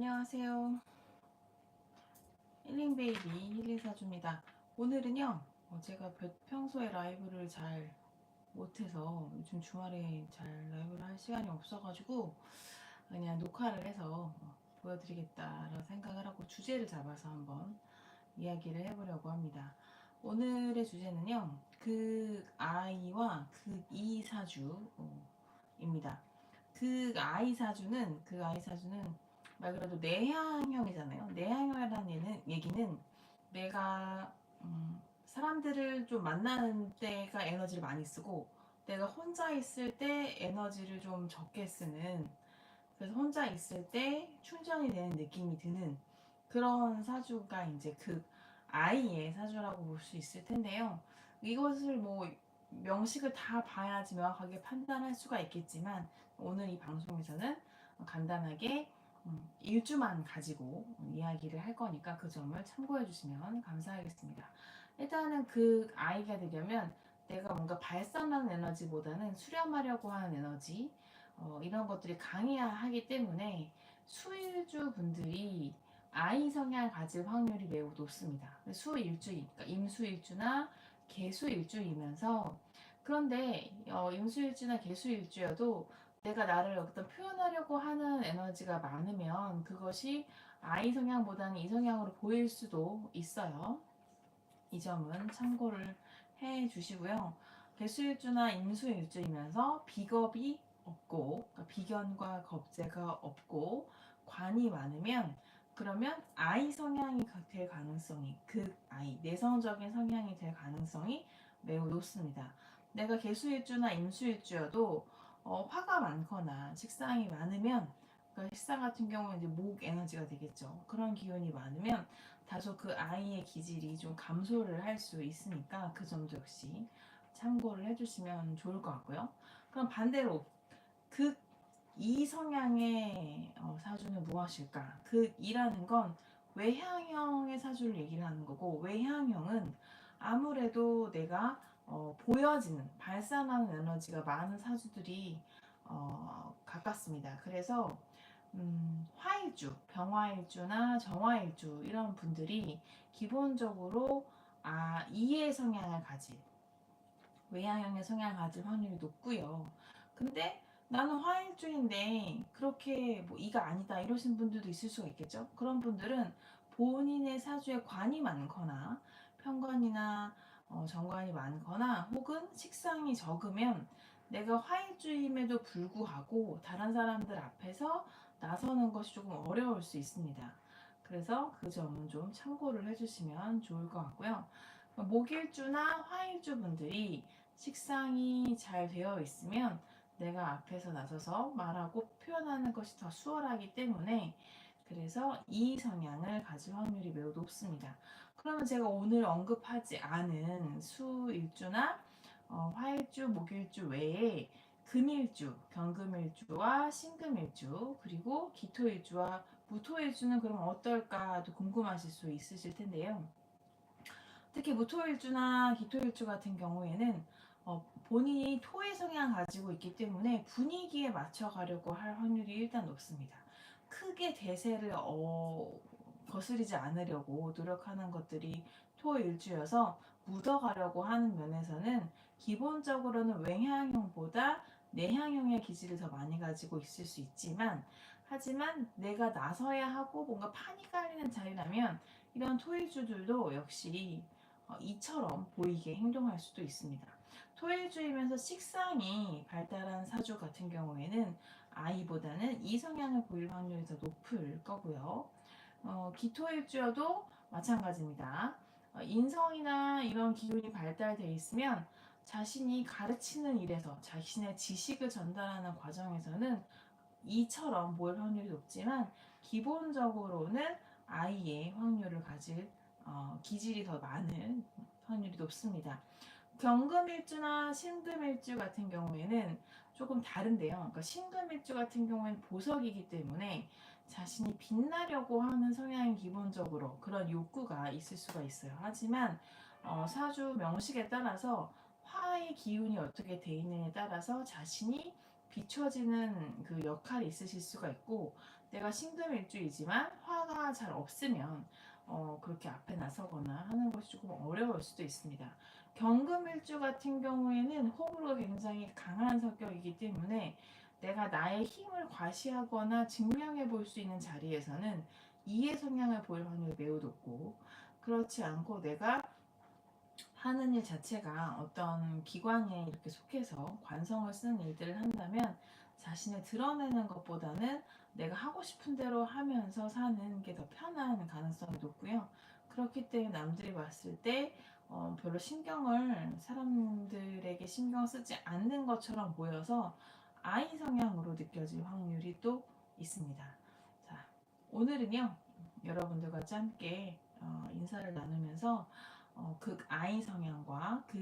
안녕하세요. 힐링 베이비 힐링 사주입니다. 오늘은요, 어, 제가 벼- 평소에 라이브를 잘 못해서 요즘 주말에 잘 라이브를 할 시간이 없어가지고 그냥 녹화를 해서 어, 보여드리겠다라고 생각을 하고 주제를 잡아서 한번 이야기를 해보려고 합니다. 오늘의 주제는요, 그 아이와 그 이 사주입니다. 그 아이 사주는 그 아이 사주는 말 그대로 내향형이잖아요. 내향형이라는 얘는, 얘기는 내가 음, 사람들을 좀 만나는 때가 에너지를 많이 쓰고 내가 혼자 있을 때 에너지를 좀 적게 쓰는 그래서 혼자 있을 때 충전이 되는 느낌이 드는 그런 사주가 이제 그 아이의 사주라고 볼 수 있을 텐데요. 이것을 뭐 명식을 다 봐야지 명확하게 판단할 수가 있겠지만 오늘 이 방송에서는 간단하게 음, 일주만 가지고 이야기를 할 거니까 그 점을 참고해 주시면 감사하겠습니다. 일단은 그 아이가 되려면 내가 뭔가 발산하는 에너지보다는 수렴하려고 하는 에너지 어, 이런 것들이 강해야 하기 때문에 수일주 분들이 아이 성향을 가질 확률이 매우 높습니다. 수일주, 그러니까 임수일주나 개수일주이면서 그런데 어, 임수일주나 개수일주여도 내가 나를 어떤 표현하려고 하는 에너지가 많으면 그것이 아이 성향보다는 이 성향으로 보일 수도 있어요. 이 점은 참고를 해 주시고요. 개수일주나 임수일주이면서 비겁이 없고 그러니까 비견과 겁재가 없고 관이 많으면 그러면 아이 성향이 될 가능성이 그 아이 내성적인 성향이 될 가능성이 매우 높습니다. 내가 개수일주나 임수일주여도 어, 화가 많거나 식상이 많으면 그러니까 식상 같은 경우는 이제 목 에너지가 되겠죠. 그런 기운이 많으면 다소 그 아이의 기질이 좀 감소를 할 수 있으니까 그 점도 역시 참고를 해주시면 좋을 것 같고요. 그럼 반대로 그이 성향의 어, 사주는 무엇일까? 그 이라는 건 외향형의 사주를 얘기를 하는 거고 외향형은 아무래도 내가 어, 보여지는 발산하는 에너지가 많은 사주들이 어, 가깝습니다. 그래서 음, 화일주, 병화일주나 정화일주 이런 분들이 기본적으로 아, 이의 성향을 가질 외향형의 성향을 가질 확률이 높고요. 근데 나는 화일주인데 그렇게 뭐 이가 아니다 이러신 분들도 있을 수가 있겠죠. 그런 분들은 본인의 사주에 관이 많거나 편관이나 어, 정관이 많거나 혹은 식상이 적으면 내가 화일주임에도 불구하고 다른 사람들 앞에서 나서는 것이 조금 어려울 수 있습니다. 그래서 그 점은 좀 참고를 해주시면 좋을 것 같고요. 목일주나 화일주 분들이 식상이 잘 되어 있으면 내가 앞에서 나서서 말하고 표현하는 것이 더 수월하기 때문에 그래서 이 성향을 가질 확률이 매우 높습니다. 그러면 제가 오늘 언급하지 않은 수일주나 어, 화일주, 목일주 외에 금일주, 경금일주와 신금일주 그리고 기토일주와 무토일주는 그럼 어떨까도 궁금하실 수 있으실 텐데요. 특히 무토일주나 기토일주 같은 경우에는 어, 본인이 토의 성향 가지고 있기 때문에 분위기에 맞춰 가려고 할 확률이 일단 높습니다. 크게 대세를 어, 거스리지 않으려고 노력하는 것들이 토일주여서 묻어가려고 하는 면에서는 기본적으로는 외향형보다 내향형의 기질을 더 많이 가지고 있을 수 있지만 하지만 내가 나서야 하고 뭔가 판이 깔리는 자리라면 이런 토일주들도 역시 어, 이처럼 보이게 행동할 수도 있습니다. 토일주이면서 식상이 발달한 사주 같은 경우에는 아이보다는 이 성향을 보일 확률이 더 높을 거고요. 어, 기토일주여도 마찬가지입니다. 어, 인성이나 이런 기운이 발달되어 있으면 자신이 가르치는 일에서 자신의 지식을 전달하는 과정에서는 이처럼 보일 확률이 높지만 기본적으로는 아이의 확률을 가질 어, 기질이 더 많은 확률이 높습니다. 경금일주나 신금일주 같은 경우에는 조금 다른데요. 그러니까 신금일주 같은 경우에는 보석이기 때문에 자신이 빛나려고 하는 성향이 기본적으로 그런 욕구가 있을 수가 있어요. 하지만 어, 사주 명식에 따라서 화의 기운이 어떻게 돼 있느냐에 따라서 자신이 비춰지는 그 역할이 있으실 수가 있고 내가 신금일주이지만 화가 잘 없으면 어, 그렇게 앞에 나서거나 하는 것이 조금 어려울 수도 있습니다. 경금일주 같은 경우에는 호불호가 굉장히 강한 성격이기 때문에 내가 나의 힘을 과시하거나 증명해 볼 수 있는 자리에서는 이해 성향을 보일 확률이 매우 높고 그렇지 않고 내가 하는 일 자체가 어떤 기관에 이렇게 속해서 관성을 쓰는 일들을 한다면 자신을 드러내는 것보다는 내가 하고 싶은 대로 하면서 사는 게 더 편한 가능성이 높고요. 그렇기 때문에 남들이 봤을 때 어, 별로 신경을 사람들에게 신경 쓰지 않는 것처럼 보여서 아이 성향으로 느껴질 확률이 또 있습니다. 자, 오늘은요 여러분들과 함께 어, 인사를 나누면서 어, 극 아이 성향과 극